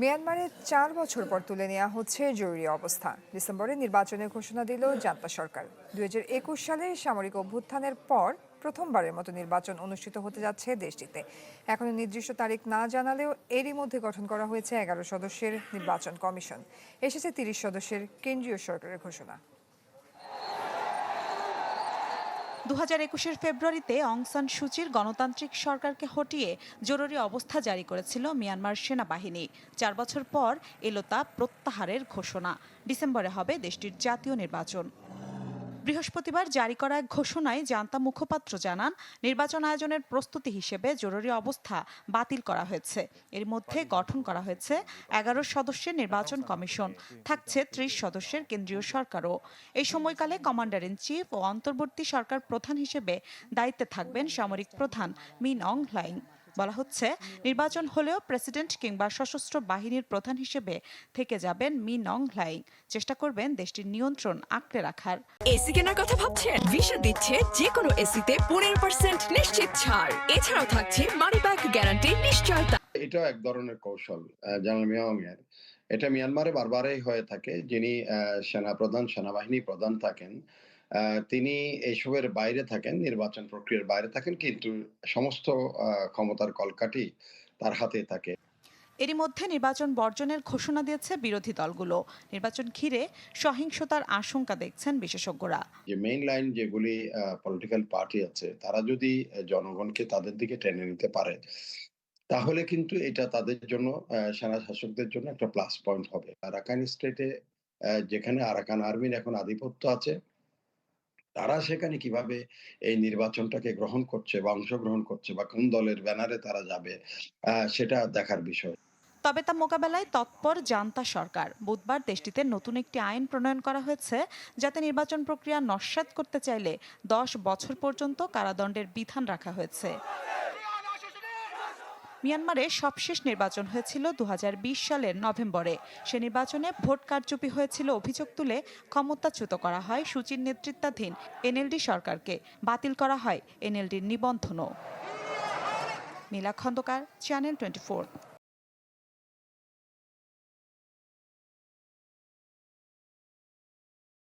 মিয়ানমারে চার বছর পর তুলে নেওয়া হচ্ছে জরুরি অবস্থা ডিসেম্বরে নির্বাচনের ঘোষণা দিল জান্তা সরকার। দুই হাজার একুশ সালে সামরিক অভ্যুত্থানের পর প্রথমবারের মতো নির্বাচন অনুষ্ঠিত হতে যাচ্ছে দেশটিতে। এখনও নির্দিষ্ট তারিখ না জানালেও এরই মধ্যে গঠন করা হয়েছে এগারো সদস্যের নির্বাচন কমিশন। এসেছে তিরিশ সদস্যের কেন্দ্রীয় সরকারের ঘোষণা। দু হাজার একুশের ফেব্রুয়ারিতে অং সান সুচির গণতান্ত্রিক সরকারকে হটিয়ে জরুরি অবস্থা জারি করেছিল মিয়ানমার সেনাবাহিনী। চার বছর পর এলো তা প্রত্যাহারের ঘোষণা। ডিসেম্বরে হবে দেশটির জাতীয় নির্বাচন। বৃহস্পতিবার জারি করা এক ঘোষণায় জান্তা মুখপাত্র জানান, নির্বাচন আয়োজনের প্রস্তুতি হিসেবে জরুরি অবস্থা বাতিল করা হয়েছে। এর মধ্যে গঠন করা হয়েছে এগারো সদস্যের নির্বাচন কমিশন, থাকছে ত্রিশ সদস্যের কেন্দ্রীয় সরকারও। এই সময়কালে কমান্ডার ইন চিফ ও অন্তর্বর্তী সরকার প্রধান হিসেবে দায়িত্বে থাকবেন সামরিক প্রধান মিন অং হ্লাইং বলা হচ্ছে নির্বাচন হলেও প্রেসিডেন্ট কিংবা সশস্ত্র বাহিনীর প্রধান হিসেবে থেকে যাবেন মিন অং হ্লাইং চেষ্টা করবেন দেশটির নিয়ন্ত্রণ আঁকড়ে রাখার। এসি কেনার কথা ভাবছেন? ভিসা দিচ্ছে যে কোনো এসিতে পনেরো পার্সেন্ট নিশ্চিত ছাড়। এছাড়াও থাকছে মানি ব্যাক গ্যারান্টি নিশ্চয়তা। এটাও এক ধরনের কৌশল আহ, মিয়াং এর এটা মিয়ানমারে বারবারই হয়ে থাকে যিনি আহ, সেনাপ্রধান সেনাবাহিনী প্রধান থাকেন। তিনি এইসবের বাইরে থাকেন নির্বাচন প্রক্রিয়ার বাইরে থাকেন কিন্তু সমস্ত ক্ষমতার কলকাঠি তার হাতে থাকে। এরই মধ্যে নির্বাচন বর্জনের ঘোষণা দিয়েছে বিরোধী দলগুলো। নির্বাচন ঘিরে সহিংসতার আশঙ্কা দেখছেন বিশেষজ্ঞরা। যে মেইন লাইন যেগুলি পলিটিক্যাল পার্টি আছে তারা যদি জনগণকে তাদের দিকে টেনে নিতে পারে তাহলে কিন্তু এটা তাদের জন্য সেনা শাসকদের জন্য একটা প্লাস পয়েন্ট হবে। আরাকান স্টেটে যেখানে আরাকান আর্মির এখন আধিপত্য আছে তারা সেখানে কীভাবে এই নির্বাচনটাকে গ্রহণ করছে বা অংশগ্রহণ করছে বা কোন দলের ব্যানারে তারা যাবে সেটা দেখার বিষয়। তবে তা মোকাবেলায় তৎপর জান্তা সরকার। বুধবার দেশটিতে নতুন একটি আইন প্রণয়ন করা হয়েছে, যাতে নির্বাচন প্রক্রিয়া নস্যাৎ করতে চাইলে দশ বছর পর্যন্ত কারাদণ্ডের বিধান রাখা হয়েছে। মিয়ানমারে সবশেষ নির্বাচন হয়েছিল দু হাজার বিশ সালের নভেম্বরে। সে নির্বাচনে ভোট কারচুপি হয়েছিল অভিযোগ তুলে ক্ষমতাচ্যুত করা হয় সুচির নেতৃত্বাধীন এনএলডি সরকারকে। বাতিল করা হয় এনএলডির নিবন্ধনও। Mila Khandakar channel twenty